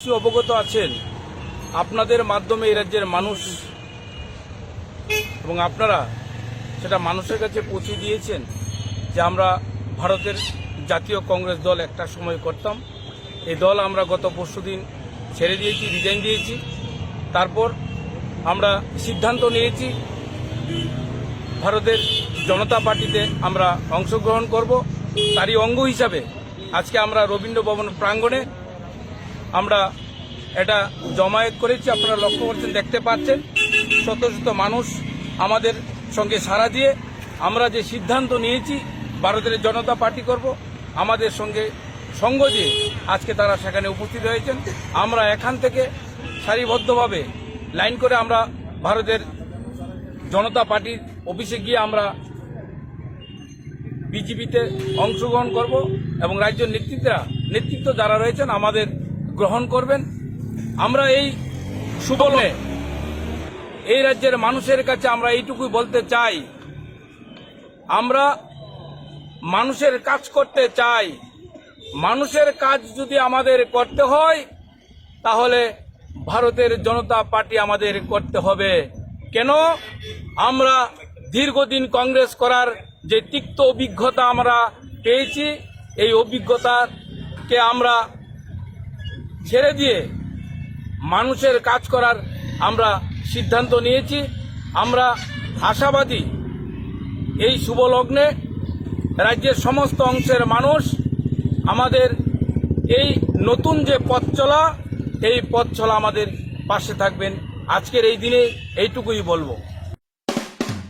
অবগত আছেন? আপনাদের মাধ্যমে এই রাজ্যের মানুষ এবং আপনারা সেটা মানুষের কাছে পৌঁছে দিয়েছেন যে আমরা ভারতের জাতীয় কংগ্রেস দল একটা সময় করতাম। এই দল আমরা গত পরশুদিন ছেড়ে দিয়েছি রিজাইন দিয়েছি। তারপর আমরা সিদ্ধান্ত নিয়েছি, ভারতের জনতা পার্টিতে আমরা অংশগ্রহণ করব। তারই অঙ্গ হিসাবে আজকে আমরা রবীন্দ্র ভবন প্রাঙ্গণে আমরা এটা জমায়েত করেছি, আপনারা লক্ষ্য করছেন, দেখতে পাচ্ছেন। শত শত মানুষ আমাদের সঙ্গে সাড়া দিয়ে আমরা যে সিদ্ধান্ত নিয়েছি, ভারতের জনতা পার্টি করব, আমাদের সঙ্গে সঙ্গ দিয়ে আজকে তারা সেখানে উপস্থিত হয়েছেন। আমরা এখান থেকে সারিবদ্ধভাবে লাইন করে আমরা ভারতের জনতা পার্টির অফিসে গিয়ে আমরা বিজেপিতে অংশগ্রহণ করব এবং রাজ্য নেতৃত্বরা নেতৃত্ব যারা রয়েছেন, আমাদের গ্রহণ করবেন। আমরা এই সুবলে এই রাজ্যের মানুষের কাছে আমরা এইটুকুই বলতে চাই। আমরা মানুষের কাজ করতে চাই। মানুষের কাজ যদি আমাদের করতে হয়, তাহলে ভারতের জনতা পার্টি আমাদের করতে হবে। কেন? আমরা দীর্ঘদিন কংগ্রেস করার যে তিক্ত অভিজ্ঞতা আমরা পেয়েছি, এই অভিজ্ঞতাকে আমরা ছেড়ে দিয়ে মানুষের কাজ করার আমরা সিদ্ধান্ত নিয়েছি। আমরা আশাবাদী এই শুভ লগ্নে রাজ্যের সমস্ত অংশের মানুষ আমাদের এই নতুন যে পথ চলা, এই পথ চলা আমাদের পাশে থাকবেন। আজকের এই দিনে এইটুকুই বলব।